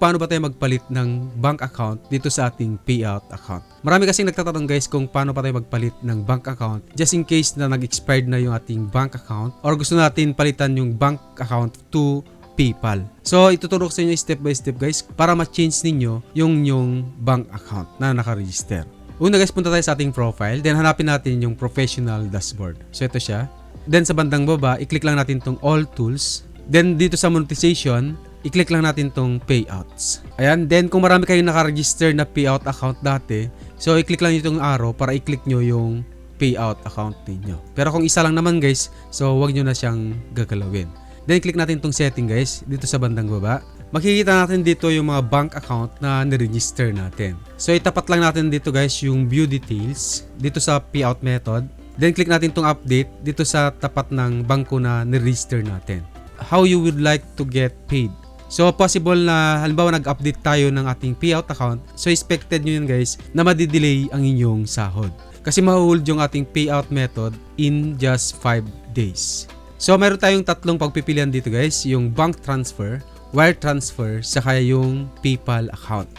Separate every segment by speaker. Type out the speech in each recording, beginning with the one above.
Speaker 1: paano ba tayo magpalit ng bank account dito sa ating payout account. Marami kasing nagtatanong guys kung paano pa tayo magpalit ng bank account just in case na nag-expired na yung ating bank account or gusto natin palitan yung bank account to PayPal. So, ituturo ko sa inyo step by step guys para ma-change ninyo yung yung bank account na naka-register. Una guys, punta tayo sa ating profile. Then, hanapin natin yung professional dashboard. So, ito siya. Then, sa bandang baba, i-click lang natin tong all tools. Then, dito sa monetization, i-click lang natin tong payouts. Ayan, then kung marami kayong naka-register na payout account dati, so i-click lang itong arrow para i-click nyo yung payout account ninyo. Pero kung isa lang naman guys, so wag nyo na siyang gagalawin. Then click natin itong setting guys, dito sa bandang baba. Makikita natin dito yung mga bank account na niregister natin. So itapat lang natin dito guys yung view details dito sa payout method. Then click natin itong update dito sa tapat ng bangko na niregister natin. How you would like to get paid. So possible na halimbawa nag-update tayo ng ating payout account, so expected nyo yun guys na madidelay ang inyong sahod. Kasi mahuhold yung ating payout method in just 5 days. So meron tayong tatlong pagpipilian dito guys, yung bank transfer, wire transfer, saka yung PayPal account.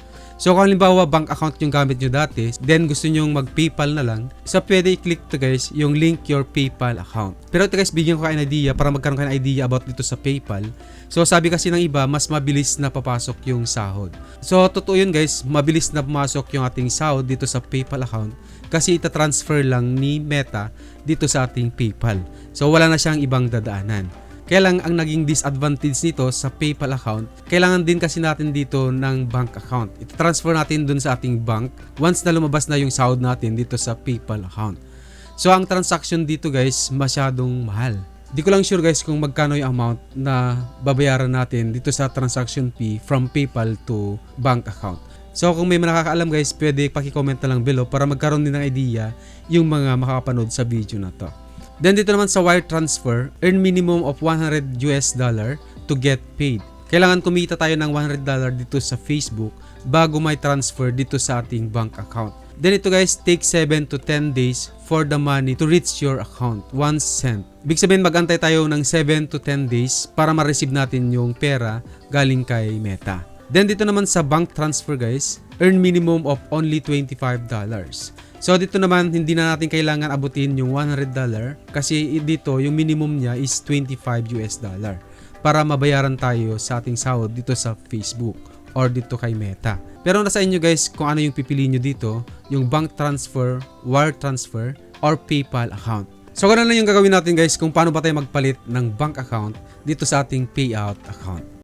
Speaker 1: So kung halimbawa bank account yung gamit nyo dati, then gusto nyo mag-PayPal na lang, so pwede i-click to guys yung link your PayPal account. Pero ito guys, bigyan ko kayo ng idea para magkaroon kayo ng idea about dito sa PayPal. So sabi kasi ng iba, mas mabilis na papasok yung sahod. So totoo yun guys, mabilis na pumasok yung ating sahod dito sa PayPal account kasi ita-transfer lang ni Meta dito sa ating PayPal. So wala na siyang ibang dadaanan. Kaya lang ang naging disadvantage nito sa PayPal account, kailangan din kasi natin dito ng bank account. Ito-transfer natin dun sa ating bank once na lumabas na yung sahod natin dito sa PayPal account. So ang transaction dito guys, masyadong mahal. Di ko lang sure guys kung magkano yung amount na babayaran natin dito sa transaction fee from PayPal to bank account. So kung may nakakaalam guys, pwede paki-comment na lang below para magkaroon din ng idea yung mga makakapanood sa video na to. Then dito naman sa wire transfer, earn minimum of 100 US dollar to get paid. Kailangan kumita tayo ng 100 dollar dito sa Facebook bago may transfer dito sa ating bank account. Then ito guys, take 7 to 10 days for the money to reach your account. 1 cent. Big sabihin magantay tayo ng 7 to 10 days para ma-receive natin yung pera galing kay Meta. Then dito naman sa bank transfer guys, earn minimum of only $25. So dito naman hindi na natin kailangan abutin yung 100 dollar kasi dito yung minimum niya is 25 US dollar para mabayaran tayo sa ating sahod dito sa Facebook or dito kay Meta. Pero nasa inyo guys kung ano yung pipiliin nyo dito, yung bank transfer, wire transfer, or PayPal account. So ganun lang yung gagawin natin guys kung paano ba tayo magpalit ng bank account dito sa ating payout account.